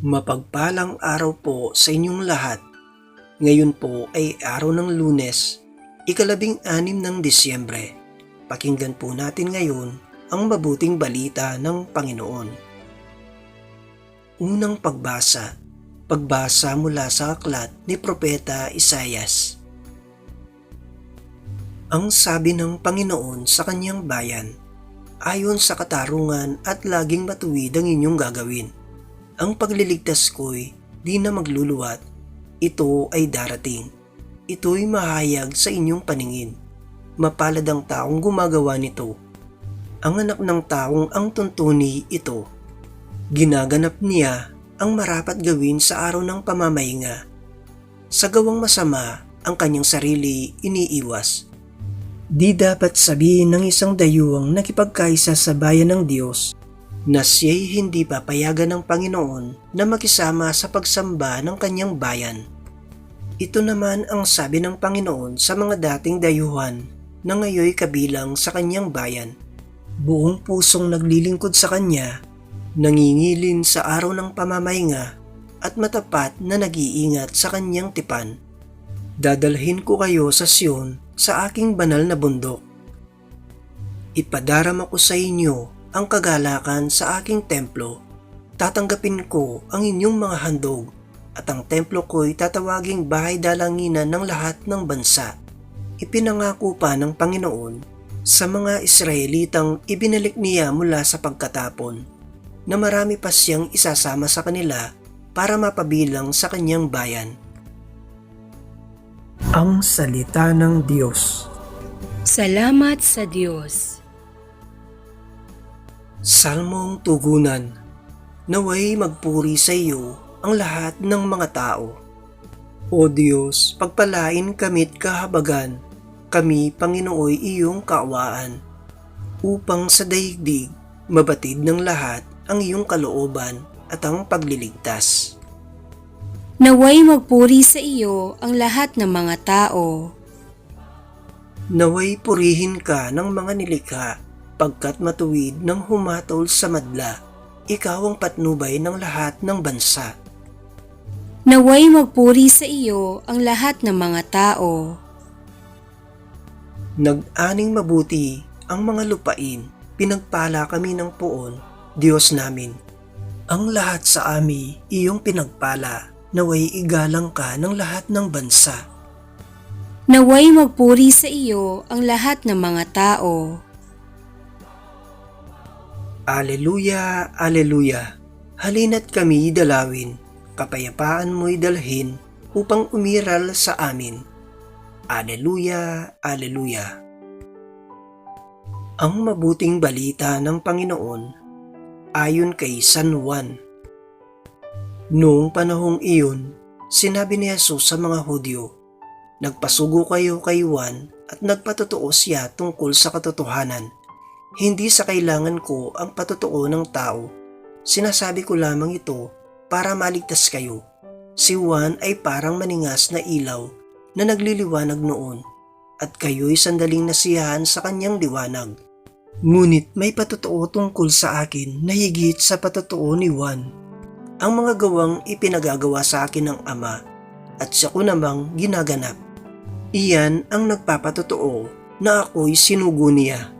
Mapagpalang araw po sa inyong lahat. Ngayon po ay araw ng lunes, ikalabing anim ng Disyembre. Pakinggan po natin ngayon ang mabuting balita ng Panginoon. Unang pagbasa, pagbasa mula sa aklat ni Propeta Isayas. Ang sabi ng Panginoon sa kanyang bayan, ayon sa katarungan at laging matuwid ang inyong gagawin ang pagliligtas ko'y di na magluluwat. Ito ay darating. Ito'y mahayag sa inyong paningin. Mapalad ang taong gumagawa nito. Ang anak ng taong ang tuntuni ito. Ginaganap niya ang marapat gawin sa araw ng pamamahinga. Sa gawang masama, ang kanyang sarili iniiwas. Di dapat sabihin ng isang dayuhang nakipagkaisa sa bayan ng Diyos na siya'y hindi papayagan ng Panginoon na makisama sa pagsamba ng kanyang bayan. Ito naman ang sabi ng Panginoon sa mga dating dayuhan na ngayoy kabilang sa kanyang bayan. Buong pusong naglilingkod sa kanya, nangingilin sa araw ng pamamahinga at matapat na nag-iingat sa kanyang tipan. Dadalhin ko kayo sa Sion sa aking banal na bundok. Ipadarama ko sa inyo ang kagalakan sa aking templo. Tatanggapin ko ang inyong mga handog at ang templo ko'y tatawaging bahay dalanginan ng lahat ng bansa. Ipinangako pa ng Panginoon sa mga Israelitang ibinalik niya mula sa pagkatapon na marami pa siyang isasama sa kanila para mapabilang sa kanyang bayan. Ang Salita ng Diyos Salamat sa Diyos. Salmong Tugunan Naway magpuri sa iyo ang lahat ng mga tao. O Diyos, pagpalain kami't kahabagan, kami Panginooy iyong kaawaan, upang sa daigdig mabatid ng lahat ang iyong kalooban at ang pagliligtas. Naway magpuri sa iyo ang lahat ng mga tao. Naway purihin ka ng mga nilikha pagkat matuwid ng humatol sa madla. Ikaw ang patnubay ng lahat ng bansa. Naway magpuri sa iyo ang lahat ng mga tao. Nag-aning mabuti ang mga lupain, pinagpala kami ng poon, Diyos namin. Ang lahat sa ami, iyong pinagpala, naway igalang ka ng lahat ng bansa. Naway magpuri sa iyo ang lahat ng mga tao. Aleluya, Aleluya. Halina't kami dalawin, kapayapaan mo'y dalhin upang umiral sa amin. Aleluya, Aleluya. Ang mabuting balita ng Panginoon ayon kay San Juan. Noong panahong iyon, sinabi ni Jesus sa mga Hudyo, Nagpasugo kayo kay Juan at nagpatotoo siya tungkol sa katotohanan hindi sa kailangan ko ang patotoo ng tao. Sinasabi ko lamang ito para maligtas kayo. Si Juan ay parang maningas na ilaw na nagliliwanag noon at kayo'y sandaling nasiyahan sa kanyang liwanag. Ngunit may patotoo tungkol sa akin na higit sa patotoo ni Juan. Ang mga gawang ipinagagawa sa akin ng Ama at siya ko namang ginaganap. Iyan ang nagpapatotoo na ako'y sinugo niya